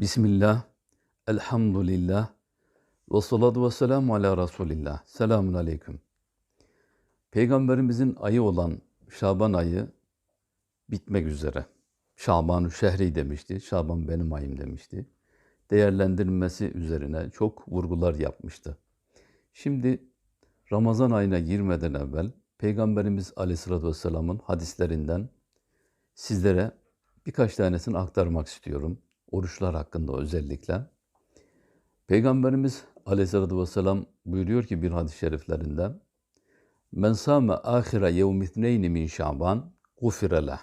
Bismillah, elhamdülillah, ve salatu ve selamu ala Resulillah. Selamun aleyküm. Peygamberimizin ayı olan Şaban ayı bitmek üzere. Şaban-ı şehri demişti, Şaban benim ayım demişti. Değerlendirilmesi üzerine çok vurgular yapmıştı. Şimdi Ramazan ayına girmeden evvel Peygamberimiz Aleyhisselatü Vesselam'ın hadislerinden sizlere birkaç tanesini aktarmak istiyorum. Oruçlar hakkında özellikle. Peygamberimiz Aleyhisselatü Vesselam buyuruyor ki bir hadis-i şeriflerinde Men sâme âhire yevmitneyni min şaban gufire leh.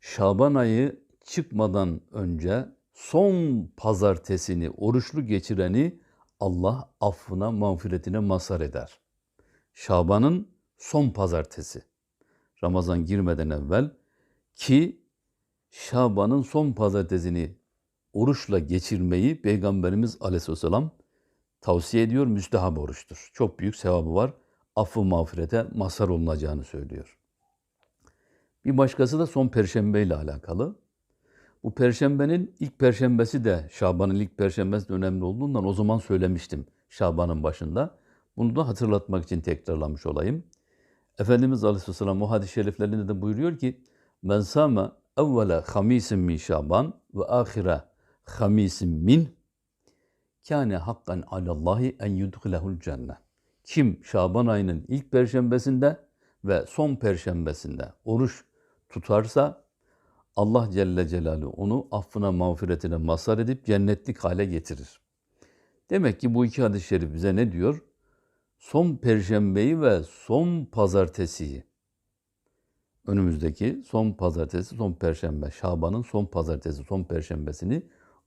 Şaban ayı çıkmadan önce son pazartesini oruçlu geçireni Allah affına, mağfiretine mazhar eder. Şaban'ın son pazartesi. Ramazan girmeden evvel ki Şaban'ın son pazartesini oruçla geçirmeyi Peygamberimiz Aleyhisselam tavsiye ediyor. Müstehab oruçtur. Çok büyük sevabı var. Affı mağfirete mazhar olunacağını söylüyor. Bir başkası da son perşembe ile alakalı. Bu perşembenin ilk perşembesi de Şaban'ın ilk perşembesi de önemli olduğundan o zaman söylemiştim Şaban'ın başında. Bunu da hatırlatmak için tekrarlamış olayım. Efendimiz Aleyhisselam o hadis-i şeriflerinde de buyuruyor ki Men sâme evvele hamisin min şaban ve ahire hamisin min kâne hakkan alallahi en yudhilehul cennet. Kim Şaban ayının ilk perşembesinde ve son perşembesinde oruç tutarsa Allah Celle Celaluhu onu affına mağfiretine mazhar edip cennetlik hale getirir. Demek ki bu iki hadis-i şerif bize ne diyor? Son perşembeyi ve son pazartesiyi önümüzdeki son pazartesi, son perşembe, Şaban'ın son pazartesi, son perşembesini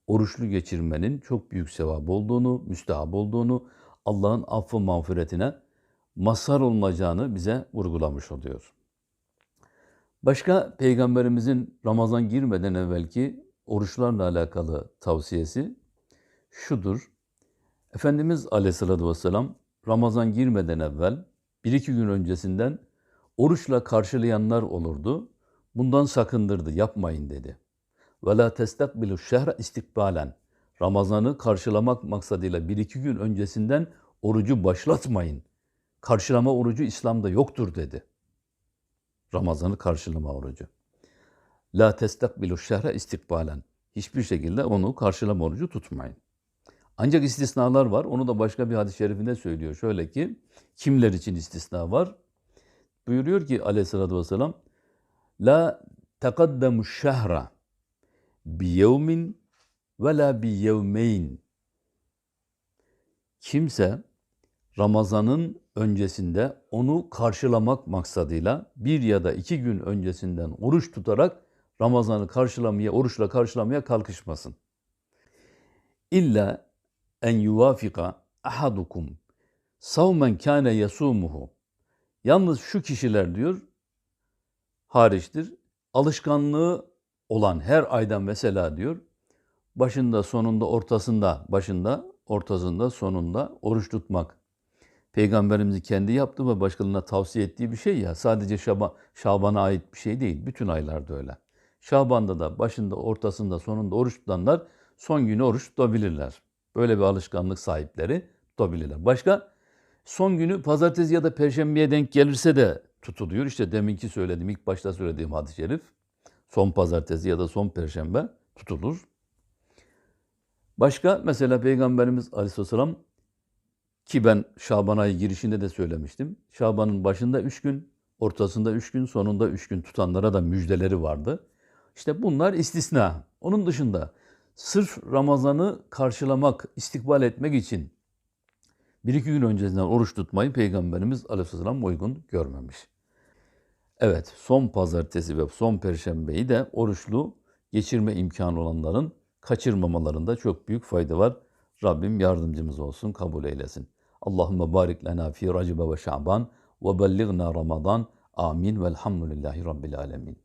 oruçlu geçirmenin çok büyük sevap olduğunu, müstehap olduğunu, Allah'ın affı mağfiretine mazhar olunacağını bize vurgulamış oluyor. Başka peygamberimizin Ramazan girmeden evvelki oruçlarla alakalı tavsiyesi şudur. Efendimiz Aleyhisselatü Vesselam Ramazan girmeden evvel bir iki gün öncesinden oruçla karşılayanlar olurdu. Bundan sakındırdı, yapmayın dedi. Ve la testakbilu şehre istikbalen. Ramazan'ı karşılamak maksadıyla bir iki gün öncesinden orucu başlatmayın. Karşılama orucu İslam'da yoktur dedi. Ramazan'ı karşılama orucu. La testakbilu şehre istikbalen. Hiçbir şekilde onu karşılama orucu tutmayın. Ancak istisnalar var. Onu da başka bir hadis-i şerifinde söylüyor. Şöyle ki, kimler için istisna var? Buyuruyor ki aleyhissalatü vesselam, La tekaddemu şehra bi yevmin ve la bi yevmeyn. Kimse Ramazan'ın öncesinde onu karşılamak maksadıyla bir ya da iki gün öncesinden oruç tutarak Ramazan'ı karşılamaya, oruçla karşılamaya kalkışmasın. İlla en yuvafika ahadukum savmen kâne yasumuhu. Yalnız şu kişiler diyor hariçtir. Alışkanlığı olan her aydan mesela diyor başında, sonunda, ortasında, başında, ortasında, sonunda oruç tutmak. Peygamberimizin kendi yaptığı ve başkalarına tavsiye ettiği bir şey ya. Sadece Şaban, Şaban'a ait bir şey değil. Bütün aylarda öyle. Şaban'da da başında, ortasında, sonunda oruç tutanlar son günü oruç tutabilirler. Böyle bir alışkanlık sahipleri tutabilirler. Başka son günü pazartesi ya da perşembeye denk gelirse de tutuluyor. İşte deminki söylediğim, ilk başta söylediğim hadis-i şerif. Son pazartesi ya da son perşembe tutulur. Başka mesela Peygamberimiz Aleyhisselam ki ben Şaban ayı girişinde de söylemiştim. Şaban'ın başında üç gün, ortasında üç gün, sonunda üç gün tutanlara da müjdeleri vardı. İşte bunlar istisna. Onun dışında sırf Ramazan'ı karşılamak, istikbal etmek için bir iki gün öncesinden oruç tutmayı Peygamberimiz Aleyhisselam uygun görmemiş. Evet, son pazartesi ve son perşembeyi de oruçlu geçirme imkanı olanların kaçırmamalarında çok büyük fayda var. Rabbim yardımcımız olsun, kabul eylesin. Allahümme barik lena fi Recibe ve Şaban ve belligna Ramazan. Amin velhamdülillahi Rabbil alemin.